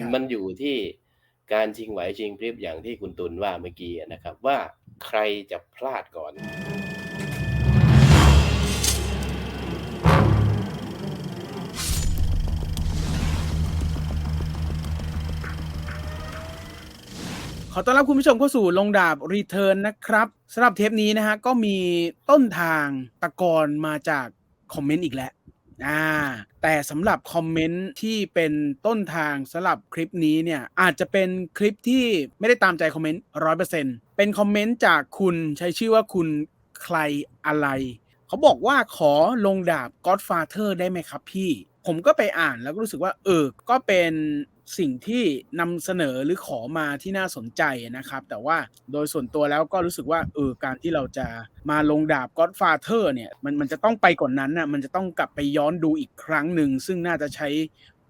ครับมันอยู่ที่การชิงไหวชิงพริบอย่างที่คุณตุลว่าเมื่อกี้อะนะครับ ว่าใครจะพลาดก่อน ขอต้อนรับคุณผู้ชมเข้าสู่ลงดาบรีเทิร์นนะครับสำหรับเทปนี้นะฮะก็มีต้นทางตะกอนมาจากคอมเมนต์อีกแล้ว อ่าแต่สำหรับคอมเมนต์ที่เป็นต้นทางสำหรับคลิปนี้เนี่ยอาจจะเป็นคลิปที่ไม่ได้ตามใจคอมเมนต์ร้อยเปอร์เซ็นเป็นคอมเมนต์จากคุณใช้ชื่อว่าคุณใครอะไร เขาบอกว่าขอลงดาบ Godfather ได้ไหมครับพี่ ผมก็ไปอ่านแล้วก็รู้สึกว่าเออก็เป็น สิ่งที่นำเสนอหรือขอมาที่น่าสนใจนะครับ แต่ว่าโดยส่วนตัวแล้วก็รู้สึกว่าเออการที่เราจะมาลงดาบ Godfather เนี่ยมันมันจะต้องไปก่อนนั้นน่ะมันจะต้องกลับไปย้อนดูอีกครั้งหนึ่ง ซึ่งน่าจะใช้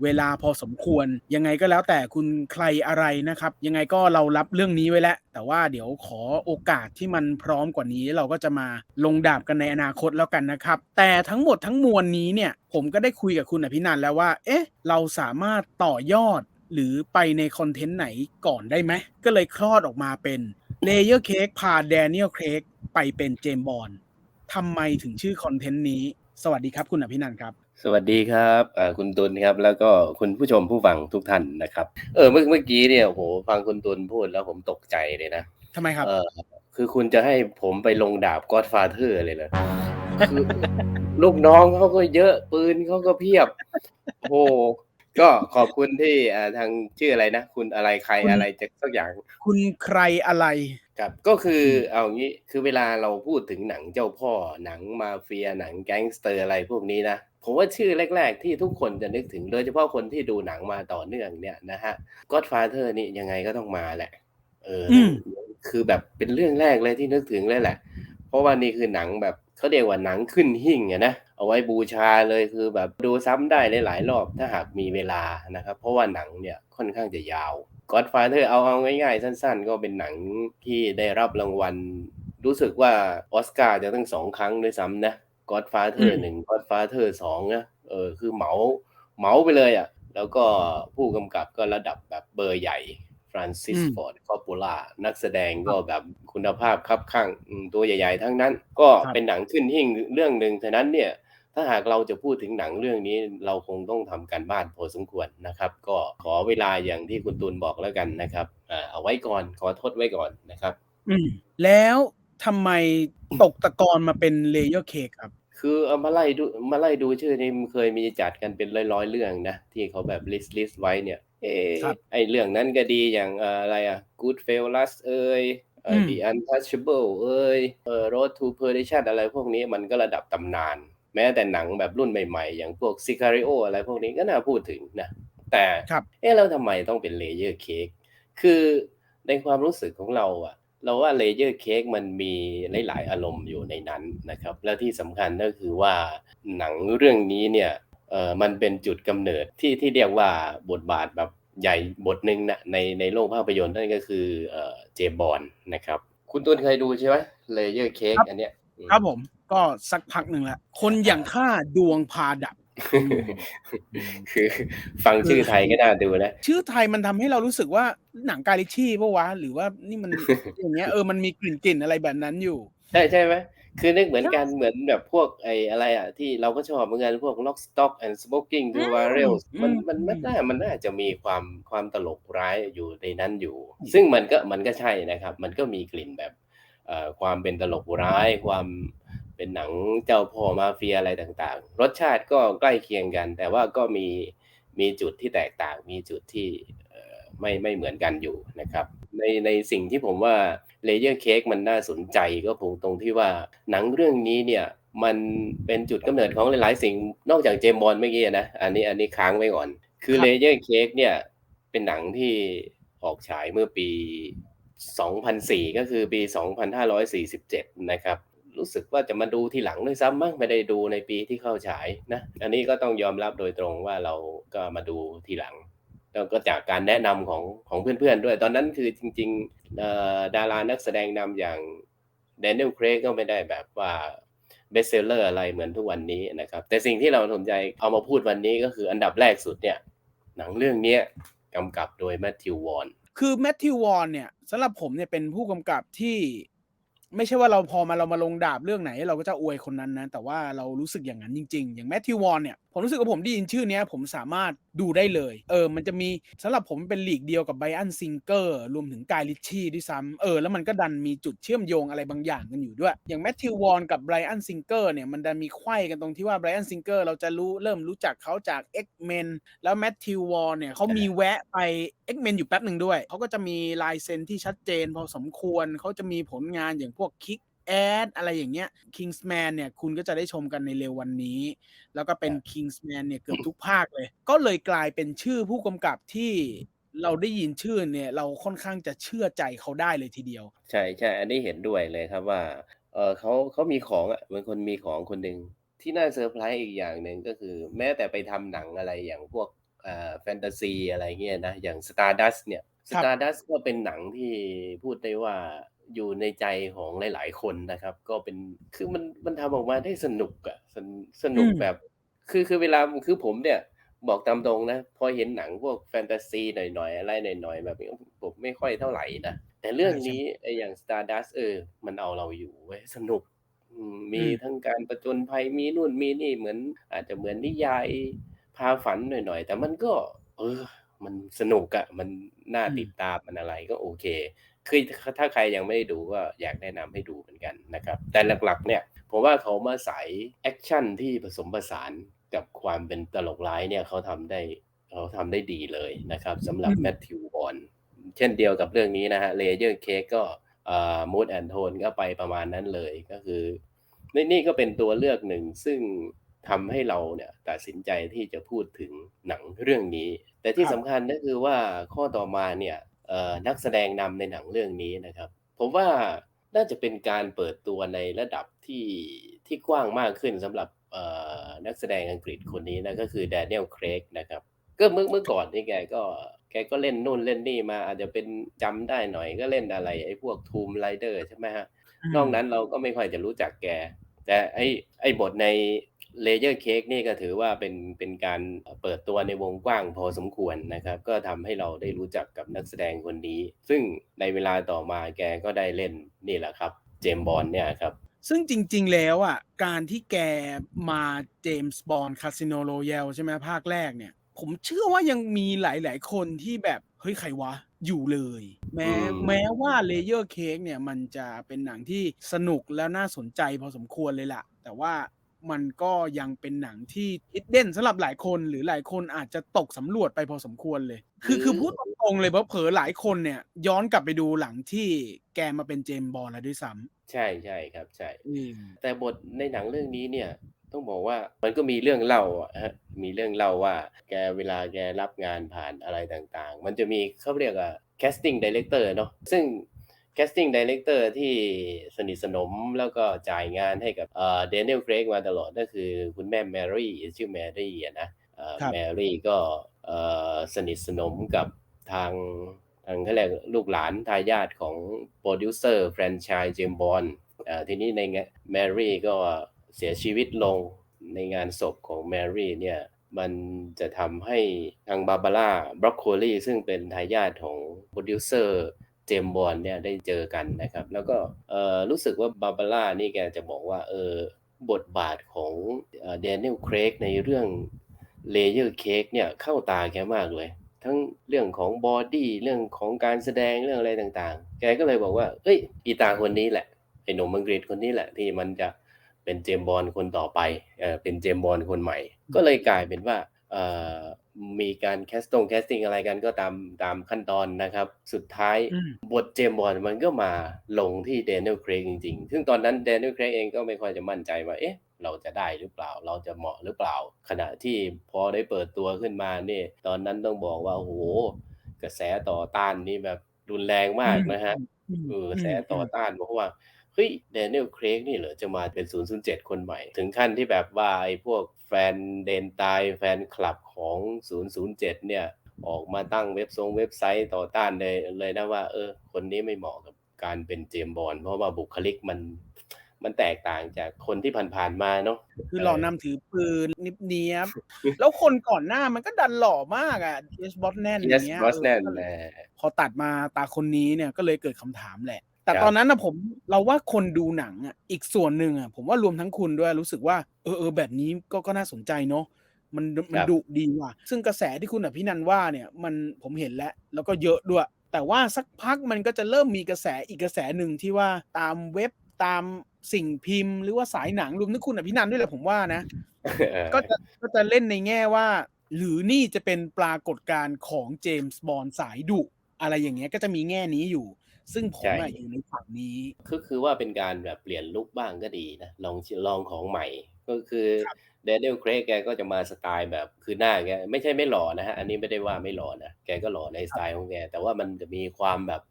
เวลาพอสมควร ยังไงก็แล้วแต่คุณใครอะไรนะครับ ยังไงก็เรารับเรื่องนี้ไว้แล้ว แต่ว่าเดี๋ยวขอโอกาสที่มันพร้อมกว่านี้เราก็จะมาลงดาบกันในอนาคตแล้วกันนะครับ แต่ทั้งหมดทั้งมวลนี้เนี่ย ผมก็ได้คุยกับคุณอภินันแล้วว่า เอ๊ะ เราสามารถต่อยอดหรือไปในคอนเทนต์ไหนก่อนได้ไหม ก็เลยคลอดออกมาเป็นเลเยอร์เค้กพาแดเนียลเค้กไปเป็นเจมบอลทำไมถึงชื่อคอนเทนต์นี้ สวัสดีครับคุณอภินันครับ สวัสดีครับอ่าคุณตุลครับแล้วก็คุณผู้ชมผู้ฟังทุกท่านนะครับ เออเมื่อเมื่อกี้เนี่ยโหฟังคุณตุลพูดแล้วผมตกใจเลยนะทำไมครับเออคือคุณจะให้ผมไปลงดาบก็อดฟาเธอร์เลยเหรอคือลูกน้องเขาก็เยอะปืนเขาก็เพียบโอ้ ก็ขอบคุณที่อ่าทางชื่ออะไรนะ คุณอะไรใครคุณอะไรจะสักอย่าง คุณใครอะไรครับก็คืออืมเอางี้คือเวลาเราพูดถึงหนังเจ้าพ่อหนังมาเฟียหนังแก๊งสเตอร์อะไรพวกนี้นะผมว่าชื่อแรก ๆ ที่ทุกคนจะนึกถึงโดยเฉพาะคนที่ดูหนังมาต่อเนื่องเนี่ยนะฮะ Godfather นี่ยังไงก็ต้องมาแหละ เอออมคือแบบเป็นเรื่องแรกเลยที่นึกถึงเลยแหละ เพราะว่านี่คือหนังแบบ เขาเรียกว่าหนังขึ้นหิ่งอะนะเอาไว้บูชาเลยคือแบบดูซ้ำได้หลายๆรอบถ้าหากมีเวลานะครับเพราะว่าหนังเนี่ยค่อนข้างจะยาว Godfather เอาเอาง่ายๆ สั้นๆ ก็เป็นหนังที่ได้รับรางวัล รู้สึกว่าออสการ์จะตั้งสองครั้งด้วยซ้ำนะ Godfather อืมหนึ่ง Godfather สองนะเออคือเหมาเหมาไปเลยอะแล้วก็ผู้กำกับก็ระดับแบบเบอร์ใหญ่ ฟรานซิสอืมฟอร์ดคอปปูล่านักแสดงก็แบบคุณภาพครับข้างอืมตัวใหญ่ ๆ ทั้งนั้น ก็ครับเป็นหนังขึ้นหิ่งเรื่องหนึ่งฉะนั้นเนี่ยถ้าหากเราจะพูดถึงหนังเรื่องนี้เราคงต้องทำการบ้านพอสมควรนะครับ ก็ขอเวลาอย่างที่คุณตูนบอกแล้วกันนะครับอ่าเอาไว้ก่อนขอทดไว้ก่อนนะครับ อืมแล้วทำไมตกตะกอนมาเป็นเลเยอร์เค้กครับ คือเอามาไล่ดูมาไล่ดูชื่อนี่มันเคยมีจัดกันเป็นร้อยๆเรื่องนะ ที่เขาแบบลิสต์ลิสต์ไว้เนี่ย เออครับไอเรื่องนั้นก็ดีอย่างเอ่ออะไรอะ Goodfellas เอ่ยเอ่ออืม The Untouchable เอ่ยเอ่อ Road to Perdition อะไรพวกนี้มันก็ระดับตำนาน แม้แต่หนังแบบรุ่นใหม่ๆ อย่างพวก Sicario อะไรพวกนี้ก็น่าพูดถึงนะ แต่ครับเอ๊ะแล้วทำไมต้องเป็นเลเยอร์เค้กคือในความรู้สึกของเราอะเราว่าเลเยอร์เค้กมันมีหลาย ๆ อารมณ์อยู่ในนั้นนะครับ แล้วที่สำคัญก็คือว่าหนังเรื่องนี้เนี่ยเออมันเป็นจุดกำเนิดที่ที่เรียกว่าบทบาทแบบใหญ่บทหนึ่งนะในในโลกภาพยนตร์นั่นก็คือเออเจมส์บอลนะครับ คุณตุนเคยดูใช่ไหมเลเยอร์เค้กครับอันเนี้ยอืมครับผมก็สักพักหนึ่งแล้วคนอย่างข้าดวงพาดับอืมคือฟังชื่อไทยก็น่าดูนะชื่อไทยมันทำให้เรารู้สึกว่าหนังกาลิชี่ปะวะหรือว่านี่มันอย่างเงี้ยเออมันมีกลิ่นกลิ่นๆอะไรแบบนั้นอยู่ ใช่ใช่ไหม คือนึกเหมือนใช่กันเหมือนแบบพวกไอ้อะไรอะที่เราก็ชอบเหมือนกันพวก Lock Stock and Smoking อื to ม Barrels มันอืมมันมันอืมน่ามันน่าจะมีความความตลกร้ายอยู่ในนั้นอยู่ ซึ่งมันก็มันก็ใช่นะครับ มันก็มีกลิ่นแบบเอ่อความเป็นตลกร้าย ความเป็นหนังเจ้าพ่อมาเฟียอะไรต่างๆ รสชาติก็ใกล้เคียงกัน แต่ว่าก็มีมีจุดที่แตกต่าง มีจุดที่เอ่อไม่ไม่เหมือนกันอยู่นะครับ ในในสิ่งที่ผมว่า เลเยอร์เค้กมันน่าสนใจก็คงตรงที่ว่าหนังเรื่องนี้เนี่ยมันเป็นจุดกำเนิดของหลาย ๆ สิ่งนอกจากเจมส์บอลเมื่อกี้นะอันนี้อันนี้ค้างไว้ก่อน คือครับเลเยอร์เค้กเนี่ยเป็นหนังที่ออกฉายเมื่อปี 2004 ก็คือปี 2547 นะครับ รู้สึกว่าจะมาดูทีหลังด้วยซ้ำมั้งไม่ได้ดูในปีที่เข้าฉายนะ อันนี้ก็ต้องยอมรับโดยตรงว่าเราก็มาดูทีหลัง แล้วก็จากการแนะนำของของเพื่อนๆด้วย ตอนนั้นคือจริงๆดารานักแสดงนำอย่างแดเนียล c ครกก็ไม่ได้แบบว่าเบสเซลเลอร์อะไรเหมือนทุกวันนี้นะครับ แต่สิ่งที่เราสนใจเอามาพูดวันนี้ก็คืออันดับแรกสุดเนี่ย หนังเรื่องนี้กำกับโดยแมทธิววอนคือแมทธิววอนเนี่ยสำหรับผมเนี่ยเป็นผู้กำกับที่ไม่ใช่ว่าเราพอมาเรามาลงดาบเรื่องไหน เราก็จะอวยคนนั้นนะ แต่ว่าเรารู้สึกอย่างนั้นจริง ๆ อย่างแมทธิววอนเนี่ย ผมรู้สึกว่าผมได้ยินชื่อเนี้ย ผมสามารถดูได้เลย เออ มันจะมีสำหรับผมเป็นหลีกเดียวกับไบอันซิงเกอร์รวมถึงกายลิชชี่ด้วยซ้ำเออแล้วมันก็ดันมีจุดเชื่อมโยงอะไรบางอย่างกันอยู่ด้วย อย่างแมทธิววอนกับไบรอันซิงเกอร์เนี่ยมันดันมีไข้กันตรงที่ว่าไบรอันซิงเกอร์เราจะรู้เริ่มรู้จักเขาจาก X-Men แล้วแมทธิววอนเนี่ยเขามีแวะไป X-Men อยู่แป๊บหนึ่งด้วยเขาก็จะมีลายเซ็นที่ชัดเจนพอสมควรเขาจะมีผลงานอย่างพวกคิก แอดอะไรอย่างเงี้ย Kingsman เนี่ยคุณก็จะได้ชมกันในเร็ววันนี้ แล้วก็เป็น Kingsman เนี่ยเกือบทุกภาคเลย ก็เลยกลายเป็นชื่อผู้กำกับที่เราได้ยินชื่อเนี่ย เราค่อนข้างจะเชื่อใจเขาได้เลยทีเดียว ใช่ใช่อันนี้เห็นด้วยเลยครับว่าเออเขาเขามีของอะเป็นคนมีของคนหนึ่งที่น่าเซอร์ไพรส์อีกอย่างหนึ่งก็คือ แม้แต่ไปทำหนังอะไรอย่างพวกเอ่อแฟนตาซีอะไรเงี้ยนะ อย่าง Stardust เนี่ยครับ Stardust ก็เป็นหนังที่พูดได้ว่า อยู่ในใจของหลาย ๆ คนนะครับ ก็เป็นคือมันมันทำออกมาได้สนุกอะสนสนุกอืมแบบ คือคือเวลาคือผมเนี่ย บอกตามตรงนะ พอเห็นหนังพวกแฟนตาซีหน่อย ๆ อะไรหน่อย ๆ แบบนี้ผมไม่ค่อยเท่าไหร่นะแต่เรื่องใช่นี้ไอ้อย่าง Stardust เออ มันเอาเราอยู่เว้ยสนุกอืมมีอืมทั้งการประจนภัยมีนู่นมีนี่เหมือน อาจจะเหมือนนิยายพาฝันหน่อยๆ แต่มันก็ เออ มันสนุกอะมันน่าอืมติดตามมันอะไรก็โอเค คือถ้าใครยังไม่ได้ดูก็อยากแนะนำให้ดูเหมือนกันนะครับ แต่หลักๆเนี่ยผมว่าเขามาใส่แอคชั่นที่ผสมผสานกับความเป็นตลกร้ายเนี่ยเขาทำได้เขาทำได้ดีเลยนะครับสำหรับอืมแมทธิวบอลเช่นเดียวกับเรื่องนี้นะฮะเลเยอร์เค้กก็มูดแอนโทนก็ไปประมาณนั้นเลยก็คือนี่นี่ก็เป็นตัวเลือกหนึ่งซึ่งทำให้เราเนี่ยตัดสินใจที่จะพูดถึงหนังเรื่องนี้ แต่ที่ครับสำคัญก็คือว่าข้อต่อมาเนี่ยเอ่อ นักแสดงนำในหนังเรื่องนี้นะครับ ผมว่าน่าจะเป็นการเปิดตัวในระดับที่ที่กว้างมากขึ้นสำหรับเอ่อนักแสดงอังกฤษคนนี้นะก็คือแดเนียลเครกนะครับก็เมื่อเมื่อก่อนนี่แกก็แกก็เล่นนู่นเล่นนี่มาอาจจะเป็นจำได้หน่อยก็เล่นอะไร ไอ้พวกทูมไรเดอร์ใช่ไหมฮะนอกนั้นเราก็ไม่ค่อยจะรู้จักแก แต่ไอ้ไอ้บทใน เลเยอร์เค้กนี่ก็ถือว่าเป็นเป็นการเปิดตัวในวงกว้างพอสมควรนะครับ ก็ทำให้เราได้รู้จักกับนักแสดงคนนี้ ซึ่งในเวลาต่อมาแกก็ได้เล่นนี่แหละครับ เจมส์บอลเนี่ยครับ ซึ่งจริง ๆ แล้วอะการที่แกมาเจมส์บอนด์คาสิโนโรย a ลใช่ไหมภาคแรกเนี่ย ผมเชื่อว่ายังมีหลาย ๆ คนที่แบบ เฮ้ย ใครวะอยู่เลย แม้อืมแม้ว่าเลเยอร์เค้กเนี่ยมันจะเป็นหนังที่สนุกแล้วน่าสนใจพอสมควรเลยล่ะ แต่ว่า มันก็ยังเป็นหนังที่ฮิดเด่นสำหรับหลายคนหรือหลายคนอาจจะตกสำรวจไปพอสมควรเลย คือคือพูดตรงๆเลยเผลอๆหลายคนเนี่ย ย้อนกลับไปดูหลังที่แกมาเป็นเจมส์บอลแล้วด้วยซ้ใช่ใช่ครับใช่ำอืมแต่บทในหนังเรื่องนี้เนี่ยต้องบอกว่ามันก็มีเรื่องเล่าอะฮะมีเรื่องเล่าว่าแกเวลาแกรับงานผ่านอะไรต่างๆ มันจะมีเขาเรียกว่า casting director เนาะซึ่ง casting director ที่สนิทสนมแล้วก็จ่ายงานให้กับเอ่อเดนิเอลเครกมาตลอดก็คือคุณแม่แมรี่ชื่อแมรี่อะนะเอ่อครับแมรี่ก็เอ่อสนิทสนมกับทางทางเขาเรียกลูกหลานทายาทของโปรดิวเซอร์แฟรนไชส์เจมบอลอ่าทีนี้ในงานแมรี่ก็เสียชีวิตลงในงานศพของแมรี่เนี่ยมันจะทำให้ทางบาบาร่าบรอกโคลีซึ่งเป็นทายาทของโปรดิวเซอร์ เจมบอลเนี่ยได้เจอกันนะครับ แล้วก็รู้สึกว่าบาบาร่านี่แกจะบอกว่าเออบทบาทของเดนิลเครกในเรื่องเลเยอร์เค้กเนี่ยเข้าตาแกมากเลย ทั้งเรื่องของบอดี้เรื่องของการแสดงเรื่องอะไรต่างๆ แกก็เลยบอกว่า เอ้ย อีตาคนนี้แหละไอ้หนุ่มอังกฤษคนนี้แหละ ที่มันจะเป็นเจมบอลคนต่อไปเออเป็นเจมบอลคนใหม่ ก็เลยกลายเป็นว่าเอ่อ มีการแคสตงแคสติ้งอะไรกันก็ตามตามขั้นตอนนะครับ สุดท้ายอืมบทเจมส์บอลมันก็มาลงที่เดนิเอลเครกจริงๆ ซึ่งตอนนั้นเดนิเอลเครกเองก็ไม่ค่อยจะมั่นใจว่าเอ๊ะเราจะได้หรือเปล่าเราจะเหมาะหรือเปล่า ขณะที่พอได้เปิดตัวขึ้นมาเนี่ย ตอนนั้นต้องบอกว่าโอ้โหกระแสต่อต้านนี่แบบรุนแรงมากนะฮะอืมเออกระแสต่อต้านเพราะว่าเฮ้ยเดนิเอลเครกนี่เหรอจะมาเป็น 007 คนใหม่ ถึงขั้นที่แบบว่าไอ้พวกแฟ นเดนตายแฟนคลับของ 007 เนี่ย ออกมาตั้งเว็บทรงเว็บไซต์ต่อต้านเลยเลยนะว่า เออ คนนี้ไม่เหมาะกับการเป็นเจมส์บอลเพราะว่าบุคลิกมันมันแตกต่างจากคนที่ผ่านๆมาเนาะคือเอหล่ออนำถือปืนนิบเนียบ แล้วคนก่อนหน้ามันก็ดันหล่อมากอะเอสบอสแนนอเยย่าสงเงี้ยบอเอสอแนนก็เลแหยละพอตัดมาตาคนนี้เนี่ยก็เลยเกิดคำถามแหละ แต่ครัตอนบนั้นนะผมเราว่าคนดูหนังอะอีกส่วนหนึ่งอะผมว่ารวมทั้งคุณด้วยรู้สึกว่าเออเออแบบนี้ก็ก็น่าสนใจเนาะมันคมันรับดุดีว่ะ ซึ่งกระแสที่คุณอภินันท์ว่าเนี่ยมันผมเห็นแล้ว แล้วก็เยอะด้วย แต่ว่าสักพักมันก็จะเริ่มมีกระแสอีกกระแสหนึ่งที่ว่าตามเว็บตามสิ่งพิมพ์ หรือว่าสายหนังรวมทั้งคุณอภินันท์ด้วยแหละผมว่านะเออก็จะก็จะเล่นในแง่ว่า หรือนี่จะเป็นปรากฏการณ์ของเจมส์บอนด์สายดุอะไรอย่างเงี้ยก็จะมีแง่นี้อยู่ ซึ่งผมใช่อะอยู่ในฝั่งนี้ก็คือว่าเป็นการแบบเปลี่ยนลุคบ้างก็ดีนะลองลองของใหม่ก็คือเดน i ลเครกแกก็จะมาสไตล์แบบคือหน้าแกไม่ใช่ไม่หล่อนะฮะอันนี้ไม่ได้ว่าไม่หล่อนะแกก็หล่อในสไตล์ของแก แต่ว่ามันจะมีความแบบ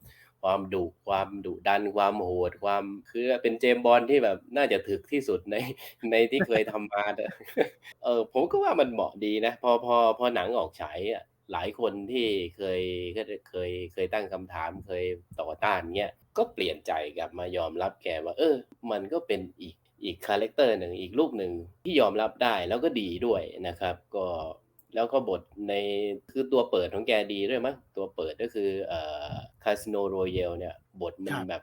ความดุความดุดันความโหดความคือเป็นเจมส์บอลที่แบบน่าจะถึกที่สุดในในที่เคยทำมาแต่เออผมก็ว่ามันเหมาะดีนะ พอพอพอหนังออกฉายอะ หลายคนที่เคยเคยเคยเคยตั้งคำถามเคยต่อต้านเงี้ยก็เปลี่ยนใจกลับมายอมรับแกว่า เออ มันก็เป็นอีกอีกคาแรคเตอร์หนึ่งอีกลูกหนึ่งที่ยอมรับได้แล้วก็ดีด้วยนะครับ ก็แล้วก็บทในคือตัวเปิดของแกดีด้วยมั้งตัวเปิดก็คือเอ่อคาสิโนโรเยลเนี่ยบทมัคนรับแบบ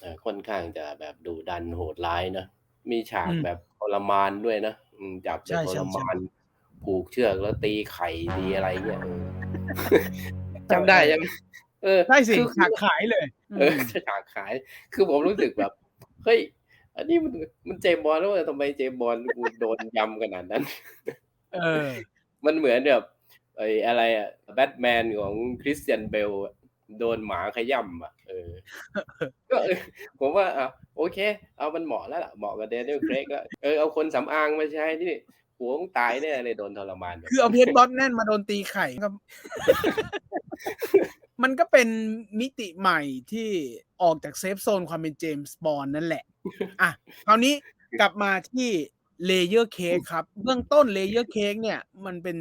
เอ่อค่อนข้างจะแบบดุดันโหดร้ายเนอะมีฉากอืมแบบทรมานด้วยนะอืมจับไปใช่ทใช่รใช่มาน ผูกเชือกแล้วตีไข่ตีอะไรเงี้ยเออเออจำได้ยังเออใช่สิคือฉากขายเลย เออฉากขาย คือผมรู้สึกแบบเฮ้ยอันนี้มันมันเจมส์บอลแล้วทำไมเจมส์บอลกูโดนยำขนาดนั้น เออ มันเหมือนแบบไอ้อะไรอะแบทแมนของคริสเตียนเบลอะโดนหมาขย่ำอะ เออ ก็เออผมว่าอะโอเค เอามันเหมาะแล้วล่ะ เหมาะกับเดนิเอลเครกแล้วเออเอาคนสำอางมาใช้นี่ หัวมึงตายแน่เลยโดนทรมานแบบคือเอาเพชรบอสแน่นมาโดนตีไข่ก็มันก็เป็นมิติใหม่ที่ออกจากเซฟโซนความเป็นเจมส์บอนด์นั่นแหละ อะ คราวนี้กลับมาที่เลเยอร์เค้กครับ เบื้องต้นเลเยอร์เค้กเนี่ย มันเป็น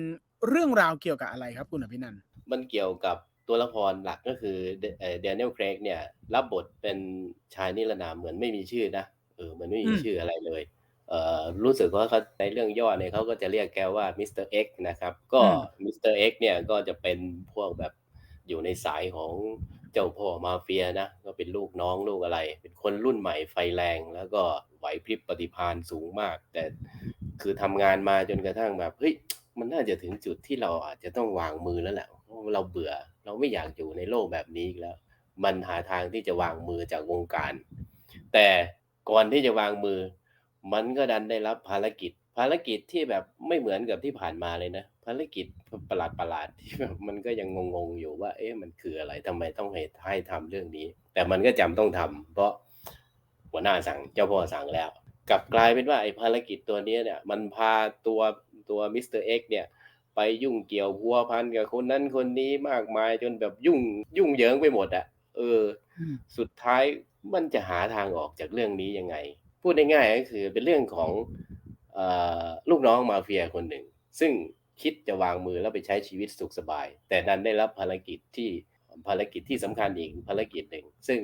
เรื่องราวเกี่ยวกับอะไรครับคุณอภินันท์มันเกี่ยวกับตัวละครหลักก็คือเดเอ่อเดนิเอลเครกเนี่ย รับบทเป็นชายนิรนามเหมือนไม่มีชื่อนะเออเหมือนไม่มีชื่ออะไรเลยเอ่อ รู้สึกว่าเขาในเรื่องย่อเนี่ยเขาก็จะเรียกแกว่ามิสเตอร์เอ็กนะครับก็มิสเตอร์เอ็กเนี่ยก็จะเป็นพวกแบบอยู่ในสายของเจ้าพ่อมาเฟียนะก็เป็นลูกน้องลูกอะไร เป็นคนรุ่นใหม่ไฟแรง แล้วก็ไหวพริบปฏิภาณสูงมาก แต่คือทำงานมาจนกระทั่งแบบเฮ้ยมันน่าจะถึงจุดที่เราอาจจะต้องวางมือแล้วแหละเพราะเราเบื่อเราไม่อยากอยู่ในโลกแบบนี้อีกแล้ว มันหาทางที่จะวางมือจากวงการ แต่ก่อนที่จะวางมือ มันก็ดันได้รับภารกิจ ภารกิจที่แบบไม่เหมือนกับที่ผ่านมาเลยนะ ภารกิจประหลาดประหลาดๆที่แบบมันก็ยังงงๆอยู่ว่า เอ๊ะมันคืออะไรทำไมต้องให้ให้ทำเรื่องนี้ แต่มันก็จำต้องทำเพราะหัวหน้าสั่งเจ้าพ่อสั่งแล้ว กลับกลายเป็นว่าไอ้ภารกิจตัวเนี้ยเนี่ย มันพาตัวตัวมิสเตอร์เอ็กเนี่ยไปยุ่งเกี่ยวพัวพันกับคนนั้นคนนี้มากมายจนแบบยุ่งยุ่งเหยิงไปหมดอะเอออืมสุดท้ายมันจะหาทางออกจากเรื่องนี้ยังไง พูดง่ายๆก็คือเป็นเรื่องของเออลูกน้องมาเฟียคนหนึ่ง ซึ่งคิดจะวางมือแล้วไปใช้ชีวิตสุขสบาย แต่ดันได้รับภารกิจที่ภารกิจที่สำคัญอีกภารกิจหนึ่ง ซึ่ง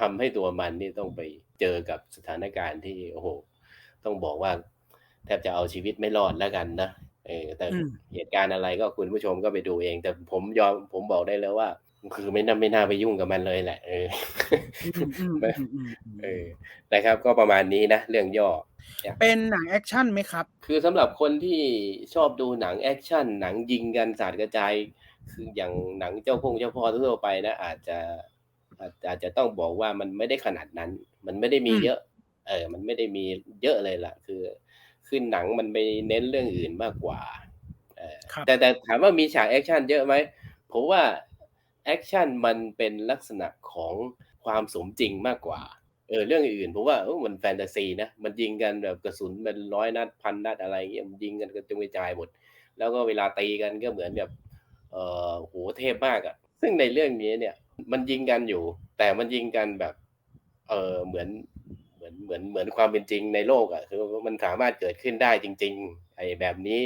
ทำให้ตัวมันนี่ต้องไปเจอกับสถานการณ์ที่โอ้โห ต้องบอกว่า แทบจะเอาชีวิตไม่รอดแล้วกันนะเออแต่อืมเหตุการณ์อะไรก็คุณผู้ชมก็ไปดูเอง แต่ผมยอมผมบอกได้เลยว่า คือไม่น่าไม่น่าไปยุ่งกับมันเลยแหละ เอออืมอืมอืมอืมอืมเออนะครับ ก็ประมาณนี้นะเรื่องย่อ เป็นหนังแอคชั่นไหมครับ คือสำหรับคนที่ชอบดูหนังแอคชั่นหนังยิงกันสาดกระจาย คืออย่างหนังเจ้าพงเจ้าพ่อทั่วไปนะอาจจะอาจอาจจะต้องบอกว่ามันไม่ได้ขนาดนั้น มันไม่ได้มีอืมเยอะ เออ มันไม่ได้มีเยอะเลยล่ะ คือคือหนังมันไปเน้นเรื่องอื่นมากกว่า เออครับแต่แต่ถามว่ามีฉากแอคชั่นเยอะไหมผมว่า แอคชั่นมันเป็นลักษณะของความสมจริงมากกว่าเออเรื่องอื่นผมว่าออมันแฟนตาซีนะมันยิงกันแบบกระสุนเป็นร้อยนัดพันนัดอะไรเงี้ยมันยิงกันกระจุยกระจายหมด แล้วก็เวลาตีกันก็เหมือนแบบเออโหเทพมากอะ่ะ ซึ่งในเรื่องนี้เนี่ย มันยิงกันอยู่ แต่มันยิงกันแบบเออเหมือนเหมือนเหมือนเหมือนความเป็นจริงในโลกอะ่ะคือมันสามารถเกิดขึ้นได้จริง ๆ ไอ้แบบนี้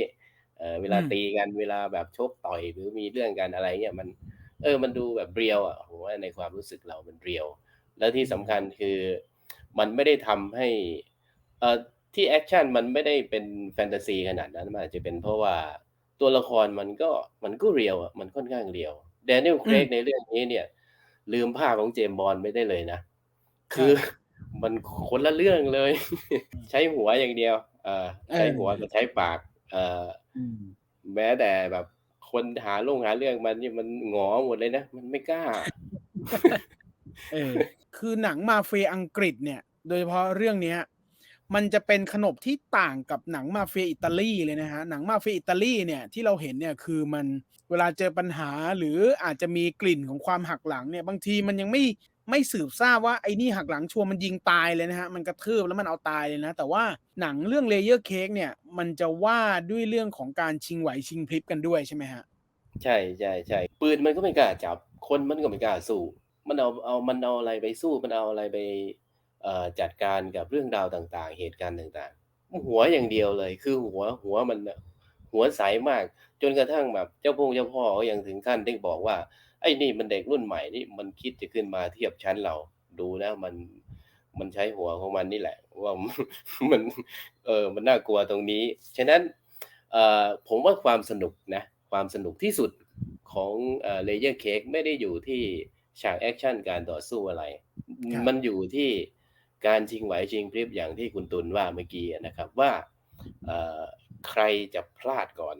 เออเวลาตีกันเวลาแบบชกต่อยหรือมีเรื่องกันอะไรเงี้ยมัน เออมันดูแบบเรียวอะผมว่าในความรู้สึกเรามันเรียว แล้วที่สำคัญคือมันไม่ได้ทำให้เอ่อที่แอคชั่นมันไม่ได้เป็นแฟนตาซีขนาดนั้นมันอาจจะเป็นเพราะว่าตัวละครมันก็มันก็เรียลอะมันค่อนข้างเรียล Daniel อืม Craig ในเรื่องนี้เนี่ย ลืมภาพของเจมส์บอนด์ไม่ได้เลยนะ คือมันคนละเรื่องเลย ใช้หัวอย่างเดียว เอ่อใช้หัวกับใช้ปาก เอ่ออืมแม้แต่แบบ คนหาลงหาเรื่องมันนี่มันหงอหมดเลยนะ มันไม่กล้า เออ คือหนังมาเฟียอังกฤษเนี่ย โดยเฉพาะเรื่องเนี้ย มันจะเป็นขนบที่ต่างกับหนังมาเฟียอิตาลีเลยนะฮะ หนังมาเฟียอิตาลีเนี่ยที่เราเห็นเนี่ยคือมันเวลาเจอปัญหาหรืออาจจะมีกลิ่นของความหักหลังเนี่ย บางทีมันยังไม่ ไม่สืบทราบว่าไอ้นี่หักหลังชัวร์มันยิงตายเลยนะฮะ มันกระทืบแล้วมันเอาตายเลยนะ แต่ว่าหนังเรื่องเลเยอร์เค้กเนี่ย มันจะว่าด้วยเรื่องของการชิงไหวชิงพริบกันด้วยใช่ไหมฮะ ใช่ใช่ใช่ปืนมันก็ไม่กล้าจับ คนมันก็ไม่กล้าสู้ มันเอาเอามันเอาอะไรไปสู้มันเอาอะไรไปเอ่อจัดการกับเรื่องราวต่าง ๆ เหตุการณ์ต่างๆ หัวอย่างเดียวเลย คือหัวหัวมันหัวใสมาก จนกระทั่งแบบเจ้าพงเจ้าพ่อก็ยังถึงขั้นได้บอกว่า ไอ้นี่มันเด็กรุ่นใหม่นี่มันคิดจะขึ้นมาเทียบชั้นเราดูแล้วมันมันใช้หัวของมันนี่แหละ ว่ามันเออมันน่ากลัวตรงนี้ ฉะนั้นเอ่อผมว่าความสนุกนะความสนุกที่สุดของเอ่อเลเยอร์เค้กไม่ได้อยู่ที่ฉากแอคชั่นการต่อสู้อะไรครับมันอยู่ที่การชิงไหวชิงพริบอย่างที่คุณตุลว่าเมื่อกี้นะครับว่าเอ่อใครจะพลาดก่อน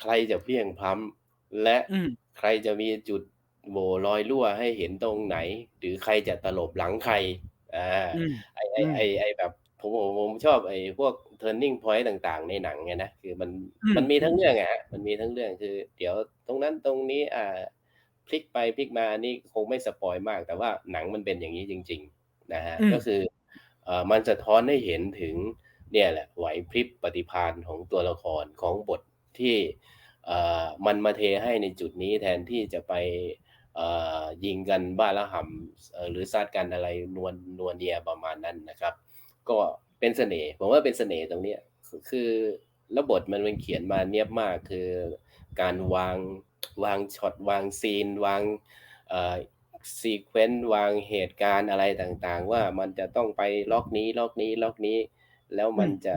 ใครจะเพลียงพล้ำและอืมใครจะมีจุด โหว่รอยรั่วให้เห็นตรงไหน หรือใครจะตลบหลังใครอ่าอืมไอไอไอไอแบบผมผมผมชอบไอพวก turning point ต่างๆ ในหนังไงนะคือมันอืมมันมีทั้งเรื่องอะฮะมันมีทั้งเรื่องคือ เดี๋ยวตรงนั้นตรงนี้อ่าพลิกไปพลิกมาอันนี่คงไม่สปอยมาก แต่ว่าหนังมันเป็นอย่างนี้จริง ๆ นะฮะอืมก็คือเอ่อมันสะท้อนให้เห็นถึงเนี่ยแหละไหวพริบปฏิภาณของตัวละครของบทที่เอ่อมันมาเทให้ในจุดนี้แทนที่จะไปเอ่อ ยิงกันบ้าละหำเอ่อหรือซัดกันอะไรนวลนวลเนียประมาณนั้นนะครับ ก็เป็นเสน่ห์ผมว่าเป็นเสน่ห์ตรงนี้คือคือแล้วบทมันมันเขียนมาเนียบมากคือการวางวางช็อตวางซีน วางอ่อซีเควนต์วางเหตุการณ์อะไรต่างๆ ว่ามันจะต้องไปล็อกนี้ล็อกนี้ล็อกนี้ แล้วมันจะ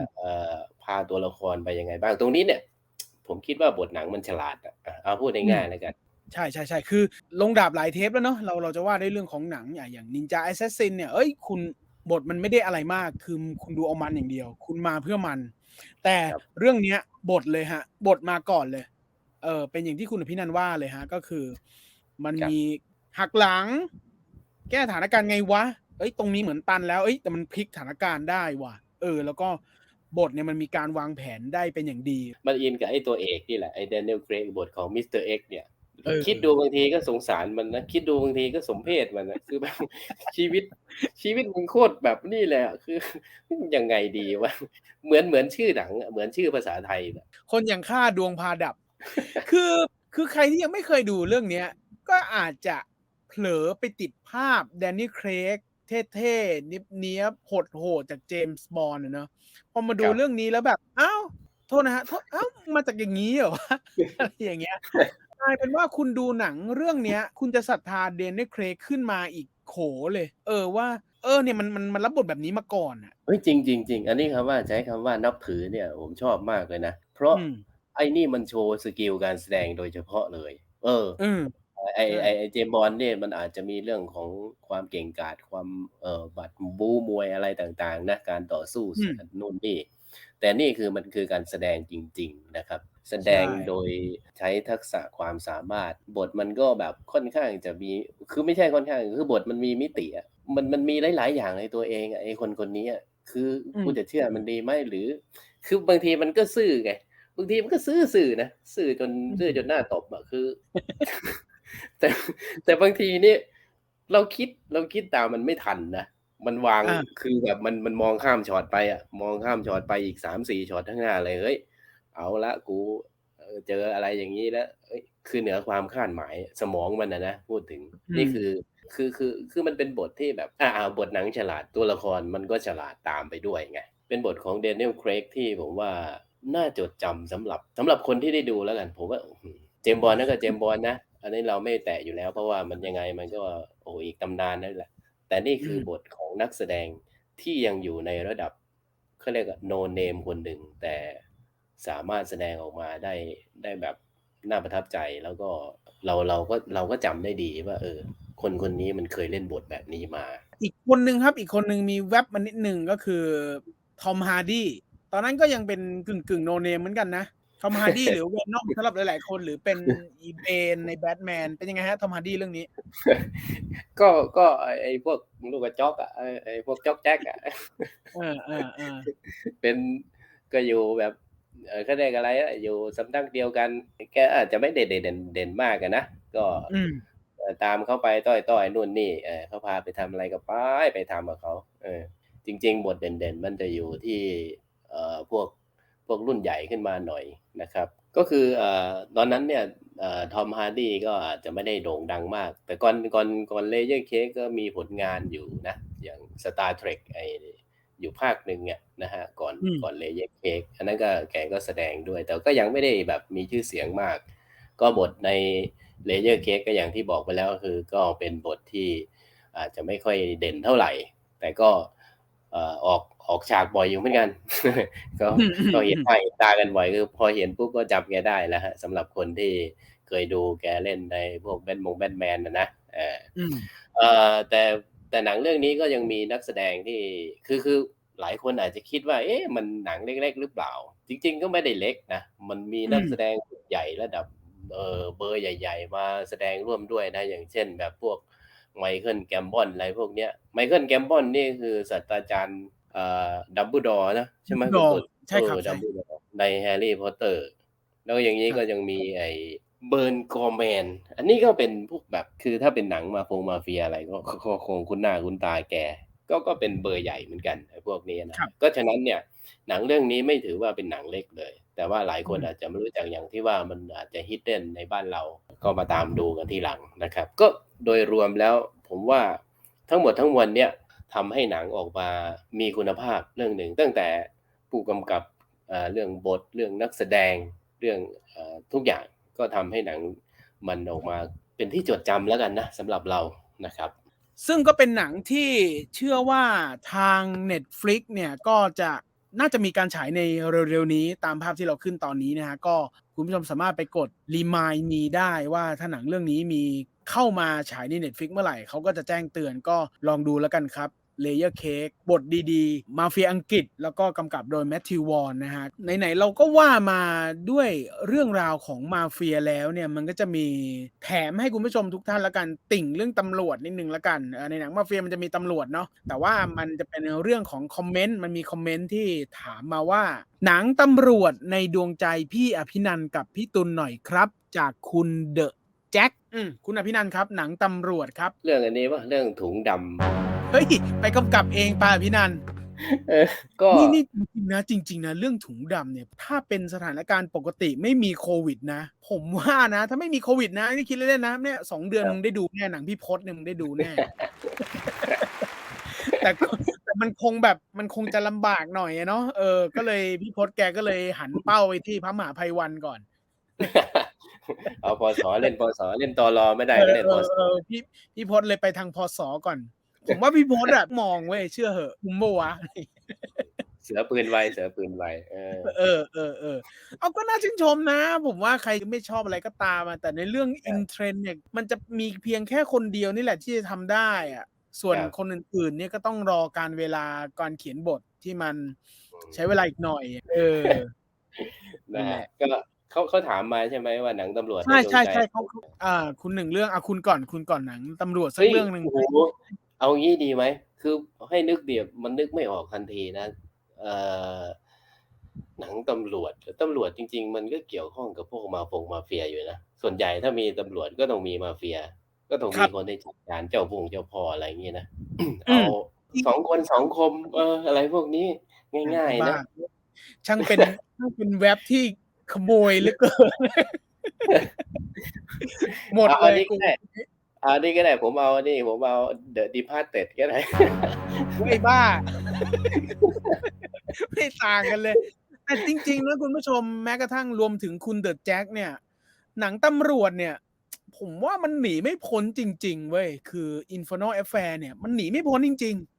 พาตัวละครไปยังไงบ้างตรงนี้เนี่ย ผมคิดว่าบทหนังมันฉลาดอะเอาพูดง่ายๆแล้วกัน ใช่ใช่ใช่คือลงดาบหลายเทปแล้วเนาะเราเราจะว่าในเรื่องของหนังอย่างอย่างนินจาแอสซัสซินเนี่ยเอ้ยคุณบทมันไม่ได้อะไรมากคือคุณดูเอามันอย่างเดียว คุณมาเพื่อมัน แต่ครับเรื่องเนี้ยบทเลยฮะ บทมาก่อนเลย เออเป็นอย่างที่คุณอภินันท์ว่าเลยฮะ ก็คือ มันครับมีหักหลัง แก้สถานการณ์ไงวะเอ้ยตรงนี้เหมือนตันแล้วเอ้ยแต่มันพลิกสถานการณ์ได้ว่ะ เออ แล้วก็บทเนี่ยมันมีการวางแผนได้เป็นอย่างดี มันอินกับไอ้ตัวเอกนี่แหละไอ้ Daniel Craig บทของมิสเตอร์เอ็กเนี่ยเออ คิดดูบางทีก็สงสารมันนะคิดดูบางทีก็สมเพชมันนะคือแบบชีวิตชีวิตมันโคตรแบบนี่เลยอะคือยังไงดีวะเหมือนเหมือนชื่อหนังอะเหมือนชื่อภาษาไทยน่ะคนอย่างข้าดวงพาดับ คือคือใครที่ยังไม่เคยดูเรื่องเนี้ย ก็อาจจะเผลอไปติดภาพแดนนี่เครกเท่ๆนิบเนี้ยบโหดโหดๆจากเจมส์บอนด์อะเนอะพอมาดูเรื่องนี้แล้วแบบ อ้าวโทษนะฮะโทษอ้าวมาจากอย่างนี้เหรอวะอะไรอย่างเงี้ยก ลายเป็นว่าคุณดูหนังเรื่องเนี้ย คุณจะศรัทธาเดนนี่เครกขึ้นมาอีกโขเลย เออว่า เออเนี่ยมันมันมันรับบทแบบนี้มาก่อนอะเฮ้ยจริงจริงจริงอันนี้คำว่าใช้คำว่านับถือเนี่ย ผมชอบมากเลยนะ เพราะอืมไอ้นี่มันโชว์สกิลการแสดงโดยเฉพาะเลย เอออืมไอไอใช่ไอไอเจมส์บอลเนี่ยมันอาจจะมีเรื่องของความเก่งกาจความเอ่อบัตรบูมวยอะไรต่างๆนะการต่อสู้อืมนู่นนี่ แต่นี่คือมันคือการแสดงจริง ๆนะครับ แสดงใช่โดยใช้ทักษะความสามารถ บทมันก็แบบค่อนข้างจะมีคือไม่ใช่ค่อนข้างคือบทมันมีมิติอะมันมันมีหลาย ๆ อย่างในตัวเองอะไอคนคนนี้อะคือกูจะเชื่อมันดีไหมหรือ คือบางทีมันก็ซื่อไงบางทีมันก็ซื่อสื่อนะซื่อจนซื่อจนหน้าตบอะคือ แต่แต่บางทีเนี่ยเราคิดเราคิดตามมันไม่ทันนะ มันวางอ่าคือแบบมันมันมองข้ามช็อตไปอะ มองข้ามช็อตไปอีกสามสี่ช็อตข้างหน้าเลยเฮ้ยเอาละกูเออเจออะไรอย่างนี้แล้วเอ้ยคือเหนือความคาดหมายสมองมันนะนะพูดถึงนี่คือคือคือคือมันเป็นบทที่แบบอ่าอ่าบทหนังฉลาดตัวละครมันก็ฉลาดตามไปด้วยไงเป็นบทของเดน i e l ลเครกที่ผมว่าน่าจดจำสำหรับสำหรับคนที่ได้ดูแล้วกัน ผมว่าอื้อหือเจมส์บอลนั่นก็เจมส์บอลนะ อันนี้เราไม่แตะอยู่แล้วเพราะว่ามันยังไงมันก็โอ้อีกตำนานนั่นแหละ แต่นี่คืออมบทของนักแสดงที่ยังอยู่ในระดับเขาเรียกโนเนมคนหนึ่ง แต่สามารถแสดงออกมาได้ได้แบบน่าประทับใจแล้วก็เราเราก็เราก็จำได้ดีว่า เออ คนคนนี้มันเคยเล่นบทแบบนี้มา อีกคนหนึ่งครับ อีกคนหนึ่งมีแว็บมานิดหนึ่งก็คือทอมฮาร์ดี้ตอนนั้นก็ยังเป็นกึ่งกึ่งโนเนมเหมือนกันนะ ทอมฮาร์ดี้หรือเวนอมสำหรับหลาย ๆ คนหรือเป็นอีเบนในแบทแมนเป็นยังไงฮะทอมฮาร์ดี้เรื่องนี้ ก็ก็ไอ้ไอ้พวกลูกกระจอกอะไอ้ไอ้พวกจอกแจ๊กอะเออเออเออเป็นก็อยู่แบบเออเขาเรียกอะไรอะอยู่สำนักเดียวกันแกอาจจะไม่เด่นเด่นเด่นเด่นมากอะนะ ก็อืมเอ่อตามเขาไปต้อยต้อยนู่นนี่เออเขาพาไปทำอะไรก็ไปไปทำกับเขาเออจริง ๆ บทเด่น ๆ มันจะอยู่ที่เอ่อพวก พวกรุ่นใหญ่ขึ้นมาหน่อยนะครับ ก็คือเอ่อตอนนั้นเนี่ยทอมฮาร์ดี้ก็อาจจะไม่ได้โด่งดังมาก แต่ก่อนก่อนก่อนเลเยอร์เค้กก็มีผลงานอยู่นะ อย่าง Star Trek ไออยู่ภาคหนึ่งเนี่ยนะฮะก่อนอืมก่อนเลเยอร์เค้กอันนั้นก็แกก็แสดงด้วย แต่ก็ยังไม่ได้แบบมีชื่อเสียงมาก ก็บทในเลเยอร์เค้กก็อย่างที่บอกไปแล้วก็คือก็เป็นบทที่อาจจะไม่ค่อยเด่นเท่าไหร่ แต่ก็เอ่อออก ออกฉากบ่อยอยู่เหมือนกัน ก็อืมอืมก็เห็นหน้าเห็นตากันบ่อยคือพอเห็นปุ๊บก็จำแกได้แล้วฮะสำหรับคนที่เคยดูแกเล่นในพวกแบทมงแบทแมนนะนะเอออืมเอ่อแต่แต่หนังเรื่องนี้ก็ยังมีนักแสดงที่คือคือหลายคนอาจจะคิดว่า เอ๊ะมันหนังเล็กๆหรือเปล่า จริง ๆ ก็ไม่ได้เล็กนะ มันมีนักอืมแสดงใหญ่ระดับเออเบอร์ใหญ่ ๆ มาแสดงร่วมด้วยนะ อย่างเช่น แบบพวกไมเคิลแกมบอนอะไรพวกเนี้ยไมเคิลแกมบอนนี่คือศาสตราจารย์เอ่อ ดัมเบิลดอร์นะใช่ไหม Dumbledore ใช่ครับดัใช่มเบิลดอร์ในแฮร์รี่พอตเตอร์ แล้วอย่างนี้ครับก็ยังมีไอ้เบิร์นกอร์แมน อันนี้ก็เป็นพวกแบบคือถ้าเป็นหนังมาฟงมาเฟียอะไรก็ก็ก็คงคุ้นหน้าคุ้นตาแกก็ก็เป็นเบอร์ใหญ่เหมือนกันไอ้พวกนี้นะครับก็ฉะนั้นเนี่ยหนังเรื่องนี้ไม่ถือว่าเป็นหนังเล็กเลย แต่ว่าหลายคนอืมอาจจะไม่รู้จักอย่างที่ว่ามันอาจจะฮิตเด่นในบ้านเราก็มาตามดูกันทีหลังนะครับ ก็โดยรวมแล้วผมว่าทั้งหมดทั้งมวลเนี่ย ทำให้หนังออกมามีคุณภาพเรื่องหนึ่ง ตั้งแต่ผู้กำกับเรื่องบทเรื่องนักแสดงเรื่องอทุกอย่างก็ทำให้หนังมันออกมาเป็นที่จดจำแล้วกันนะสำหรับเรานะครับ ซึ่งก็เป็นหนังที่เชื่อว่าทาง Netflix เนี่ยก็จะน่าจะมีการฉายในเร็วๆนี้ตามภาพที่เราขึ้นตอนนี้นะฮะก็คุณผู้ชมสามารถไปกด Remind Me ได้ว่าถ้าหนังเรื่องนี้มีเข้ามาฉายใน Netflix เมื่อไหร่เขาก็จะแจ้งเตือนก็ลองดูแล้วกันครับ Layer Cake บทดีๆ มาเฟียอังกฤษ แล้วก็กำกับโดยแมทธิววอนนะฮะไหนๆเราก็ว่ามาด้วยเรื่องราวของมาเฟียแล้วเนี่ย มันก็จะมีแถมให้คุณผู้ชมทุกท่านละกัน ติ่งเรื่องตำรวจนิดนึงละกัน ในหนังมาเฟียมันจะมีตำรวจเนาะแต่ว่ามันจะเป็นเรื่องของคอมเมนต์มันมีคอมเมนต์ที่ถามมาว่า หนังตำรวจในดวงใจพี่อภินันกับพี่ตุลหน่อยครับ จากคุณเดอะแจ็คคุณอภินันครับ หนังตำรวจครับ เรื่องอันนี้ว่าเรื่องถุงดำ เฮ้ย ไปกำกับเองป่ะอภินันท์เออก็นี่นี่จริงๆนะจริง ๆนะเรื่องถุงดำเนี่ย ถ้าเป็นสถานการณ์ปกติไม่มีโควิด นะ ผมว่านะ ถ้าไม่มีโควิด นะนี่คิดเล่นๆนะเนี่ยสองเดือนมึงได้ดูแน่หนังพี่พศเนี่ยมึงได้ดูแน่แต่ก็แต่มันคงแบบมันคงจะลำบากหน่อยอะเนาะเออ ก็เลยพี่พศแกก็เลยหันเป้าไปที่พระมหาภัยวันก่อนเอาพอสอเล่นพอสอเล่นตอรอไม่ได้เอก็อเล่นเอพออสอเออพี่พี่พศเลยไปทางพศก่อน ผมว่าพี่พศอะมองเว้ยเชื่อเหอะคุมโบวะเสือปืนไวเสือปืนไวเออเออเออเออเอาก็น่าชื่นชมนะ ผมว่าใครไม่ชอบอะไรก็ตามอะแต่ในเรื่องอินเทรนเนี่ยมันจะมีเพียงแค่คนเดียวนี่แหละที่จะทำได้อะส่วนครับคนอื่นๆ เนี่ยก็ต้องรอการเวลาการเขียนบทที่มันใช้เวลาอีกหน่อย เออนั่นะนแหฮะละก็เขาเขาถามมาใช่ไหมว่าหนังตำรวจใช่นดวงใช่จใช่เขาเขาอ่าคุณหนึ่งเรื่องอะคุณก่อนคุณก่อนหนังตำรวจสักฮ้ยเรื่องหนึ่งโอ้โห เอางี้ดีไหม คือให้นึกเดียบมันนึกไม่ออกทันทีนะเอ่อหนังตำรวจตำรวจจริง ๆ มันก็เกี่ยวข้องกับพวกมาฟงมาเฟียอยู่นะ ส่วนใหญ่ถ้ามีตำรวจก็ต้องมีมาเฟีย ก็ต้องมีคนที่จัดการเจ้าพงเจ้าพ่ออะไรอย่างงี้นะ เอาสองคนสองคม เออ อะไรพวกนี้ง่าย ๆ นะบ้ช่างเป็นช่างเป็นเว็บที่ขโมยเหลือเกินหมดเอาเลอันยนี้กูก็ได้เอาอันนี้ก็ได้ผมเอาอันนี้ผมเอาเดอะดีพาร์เต็ดก็ได้ไม่บ้า ไม่ต่างกันเลย แต่จริงๆนะคุณผู้ชมแม้กระทั่งรวมถึงคุณเดอะแจ็คเนี่ย หนังตำรวจเนี่ย ผมว่ามันหนีไม่พ้นจริง ๆ เว้ย คือ Infernal Affair เนี่ย มันหนีไม่พ้นจริง ๆ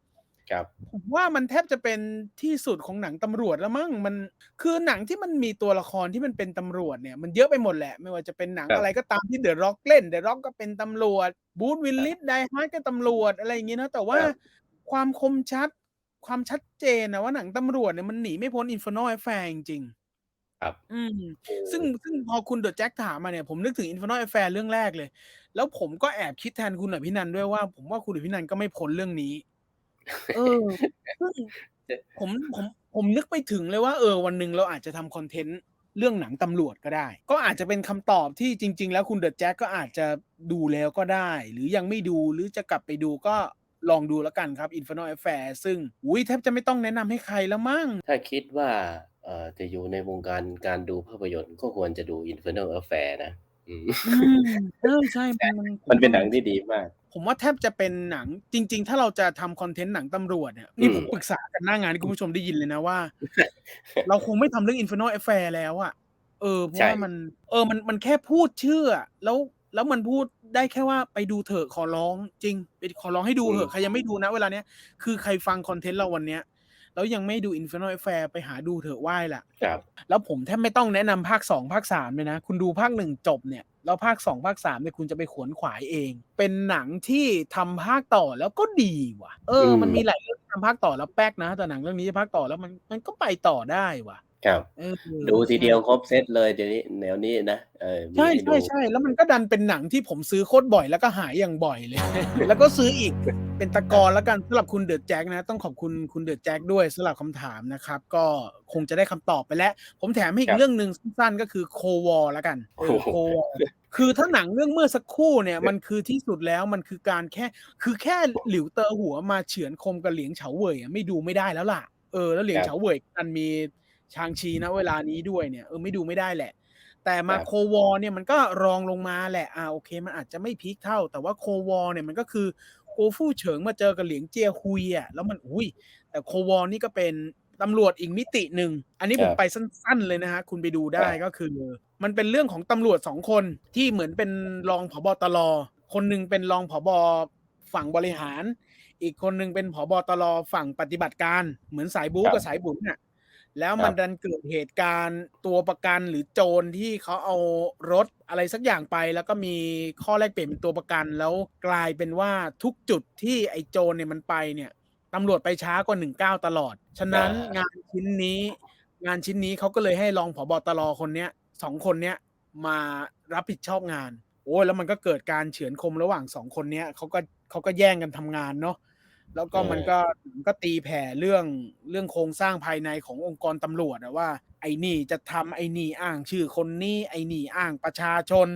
ครับผมว่ามันแทบจะเป็นที่สุดของหนังตำรวจแล้วมั้งมันคือหนังที่มันมีตัวละครที่มันเป็นตำรวจเนี่ยมันเยอะไปหมดแหละ ไม่ว่าจะเป็นหนังครับอะไรก็ตามที่เดอะร็อกเล่นเดอะร็อกก็เป็นตำรวจบูธวิลลิสไดฮาร์ดก็ตำรวจอะไรอย่างงี้นะแต่ว่าครับความคมชัด ความชัดเจนนะว่าหนังตำรวจเนี่ยมันหนีไม่พ้นอินฟ r น a แฟร์จริงๆครับอืมซึ่งซึ่งพอคุณเดอะแจ็คถามมาเนี่ยผมนึกถึง Infernal Affair เรื่องแรกเลย แล้วผมก็แอบคิดแทนคุณอภินันท์ด้วยว่า ผมว่าคุณอภินันท์ก็ไม่พ้นเรื่องนี้ เออซึ่งผมผมผมนึกไปถึงเลยว่าเออวันหนึ่งเราอาจจะทำคอนเทนต์เรื่องหนังตำรวจก็ได้ ก็อาจจะเป็นคำตอบที่จริง ๆ แล้วคุณเดอะแจ็คก็อาจจะดูแล้วก็ได้ หรือยังไม่ดูหรือจะกลับไปดูก็ลองดูแล้วกันครับ Infernal Affair ซึ่งอุ้ยแทบจะไม่ต้องแนะนำให้ใครแล้วมั้งถ้าคิดว่าเอ่อจะอยู่ในวงการการดูภาพยนตร์ก็ควรจะดู Infernal Affair นะ อืมอืมเออใช่มันมันเป็นหนังที่ดีมาก ผมว่าแทบจะเป็นหนังจริง ๆ ถ้าเราจะทำคอนเทนต์หนังตำรวจเนี่ยนี่อืมผมปรึกษากันหน้างานให้คุณผู้ชมได้ยินเลยนะว่า เราคงไม่ทำเรื่อง Infernal Affair แล้วอะเออเพราะใช่ว่ามัน เออมันมันแค่พูดชื่ออะแล้วแล้วมันพูดได้แค่ว่าไปดูเถอะขอร้องจริงไปขอร้องให้ดูเถอะใครยังไม่ดูนะเวลาเนี้ยคือใครฟังคอนเทนต์เราวันเนี้ยแล้วยังไม่ดู Infernal Affair ไปหาดูเถอะไหว้ล่ะ ครับ แล้วผมแทบไม่ต้องแนะนำภาคสองภาคสามเลยนะ คุณดูภาคหนึ่งจบเนี่ย แล้วภาคสองภาคสามเนี่ยคุณจะไปขวนขวายเอง เป็นหนังที่ทำภาคต่อแล้วก็ดีว่ะ เอออืมมันมีหลายเรื่องที่ทำภาคต่อแล้วแป๊กนะ แต่หนังเรื่องนี้ภาคต่อแล้วมันมันก็ไปต่อได้ว่ะ ครับเออดูทีเดียวครบเซตเลยเดี๋ยวนี้แนวนี้นะเออมีใช่ห้ดูใช่ใช่แล้วมันก็ดันเป็นหนังที่ผมซื้อโคตรบ่อยแล้วก็หายอย่างบ่อยเลย แล้วก็ซื้ออีกเป็นตะกอนแล้วกันสำหรับคุณเดอะแจ็คนะ ต้องขอบคุณคุณเดอะแจ็คด้วยสำหรับคำถามนะครับ ก็คงจะได้คำตอบไปแล้ว ผมแถมให้อีครักบเรื่องหนึ่งสั้นๆก็คือโควอลแล้วกันเออโอ้โหโควอลคือถ้าหนังเรื่องเมื่อสักครู่เนี่ยมันคือที่สุดแล้วมันคือการแค่คือแค่หลิวเตอหัวมาเฉือนคมกับเหลียงเฉาเว่ยอะไม่ดูไม่ได้แล้วล่ะเออแล้วเหลียงครับเฉาเว่ยมันมี ชางชีนะเวลานี้ด้วยเนี่ยเออไม่ดูไม่ได้แหละ แต่มาครับโควอลเนี่ยมันก็รองลงมาแหละอ่าโอเค มันอาจจะไม่พีคเท่า แต่ว่าโควอลเนี่ยมันก็คือโกฟู่เฉิงมาเจอกับเหลียงเจียฮุยอะแล้วมันอุ้ยแต่โควอลนี่ก็เป็นตำรวจอีกมิติหนึ่ง อันนี้ผมครับไปสั้น ๆ เลยนะฮะ คุณไปดูได้ครับก็คือ มันเป็นเรื่องของตำรวจสองคนที่เหมือนเป็นรองผบตรคนหนึ่งเป็นรองผบฝั่งบริหาร อีกคนหนึ่งเป็นผบตรฝั่งปฏิบัติการ เหมือนสายบู๊ครับกับสายบุญน่ะ แล้วมันครับดันเกิดเหตุการณ์ตัวประกันหรือโจรที่เขาเอารถอะไรสักอย่างไป แล้วก็มีข้อแลกเปลี่ยนเป็นตัวประกัน แล้วกลายเป็นว่าทุกจุดที่ไอ้โจรเนี่ยมันไปเนี่ยตำรวจไปช้ากว่าหนึ่งเก้าตลอด ฉะนั้นอ่างงานชิ้นนี้ งานชิ้นนี้เขาก็เลยให้รองผบตรคนเนี้ยสองคนเนี้ยมารับผิดชอบงาน โอ้ยแล้วมันก็เกิดการเฉือนคมระหว่างสองคนเนี้ยเขาก็เขาก็แย่งกันทำงานเนาะ แล้วก็เออมันก็มันก็ตีแผ่เรื่องเรื่องโครงสร้างภายในขององค์กรตำรวจอะว่า ไอ้นี่จะทำไอ้นี่อ้างชื่อคนนี้ ไอ้นี่อ้างประชาชน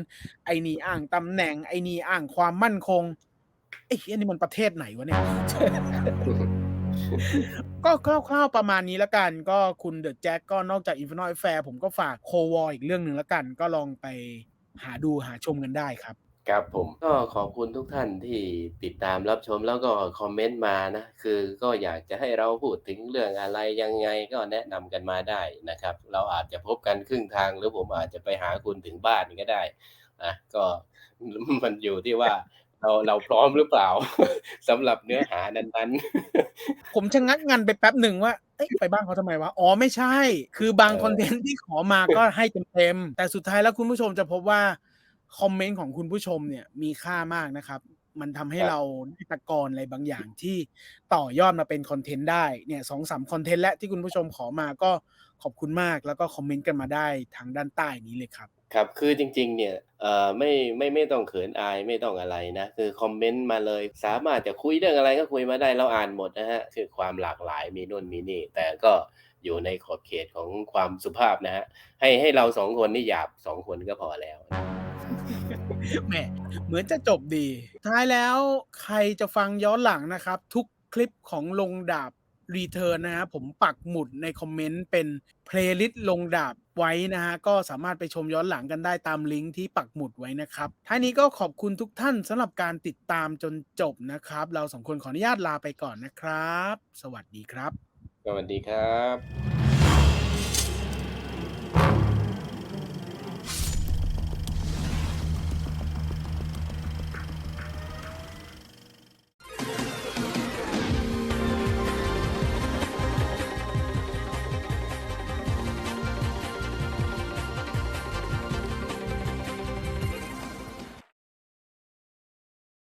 ไอ้นี่อ้างตำแหน่ง ไอ้นี่อ้างความมั่นคงไอ้เหี้ยนี่มันประเทศไหนวะเนี่ย ก็คร่าวๆประมาณนี้แล้วกัน ก็คุณเดอะแจ็คก็นอกจาก Infernal Affair ผมก็ฝากโควออีกเรื่องหนึ่งแล้วกัน ก็ลองไปหาดูหาชมกันได้ครับ ครับผม ก็ขอบคุณทุกท่านที่ติดตามรับชมแล้วก็คอมเมนต์มานะ คือก็อยากจะให้เราพูดถึงเรื่องอะไรยังไงก็แนะนำกันมาได้นะครับ เราอาจจะพบกันครึ่งทางหรือผมอาจจะไปหาคุณถึงบ้านก็ได้นะก็มันอยู่ที่ว่าเราเราพร้อมหรือเปล่าสำหรับเนื้อหานั้นๆ ผมชะงักงันไปแป๊บหนึ่งว่าเอ๊ะไปบ้านเขาทำไมวะ อ๋อไม่ใช่ คือบางเออคอนเทนต์ที่ขอมาก็ให้เต็มๆ แต่สุดท้ายแล้วคุณผู้ชมจะพบว่า คอมเมนต์ของคุณผู้ชมเนี่ยมีค่ามากนะครับ มันทำให้เราได้ตะกอนอะไรบางอย่างที่ต่อยอดมาเป็นคอนเทนต์ได้เนี่ยสองสามคอนเทนต์และที่คุณผู้ชมขอมาก็ขอบคุณมากแล้วก็คอมเมนต์กันมาได้ทางด้านใต้นี้เลยครับครับคือจริงๆเนี่ยเอ่อไม่ไม่ไม่ต้องเขินอายไม่ต้องอะไรนะคือคอมเมนต์มาเลย สามารถจะคุยเรื่องอะไรก็คุยมาได้เราอ่านหมดนะฮะคือความหลากหลายมีนู่นมีนี่ แต่ก็อยู่ในขอบเขตของความสุภาพนะฮะให้ให้เรา2คนนี่หยาบ2คนก็พอแล้ว แหมเหมือนจะจบดี ท้ายแล้วใครจะฟังย้อนหลังนะครับ ทุกคลิปของลงดาบรีเทิร์นนะฮะผมปักหมุดในคอมเมนต์เป็นเพลย์ลิสต์ลงดาบไว้นะฮะก็สามารถไปชมย้อนหลังกันได้ตามลิงก์ที่ปักหมุดไว้นะครับท้ายนี้ก็ขอบคุณทุกท่านสำหรับการติดตามจนจบนะครับ เราสองคนขออนุญาตลาไปก่อนนะครับ สวัสดีครับ สวัสดีครับ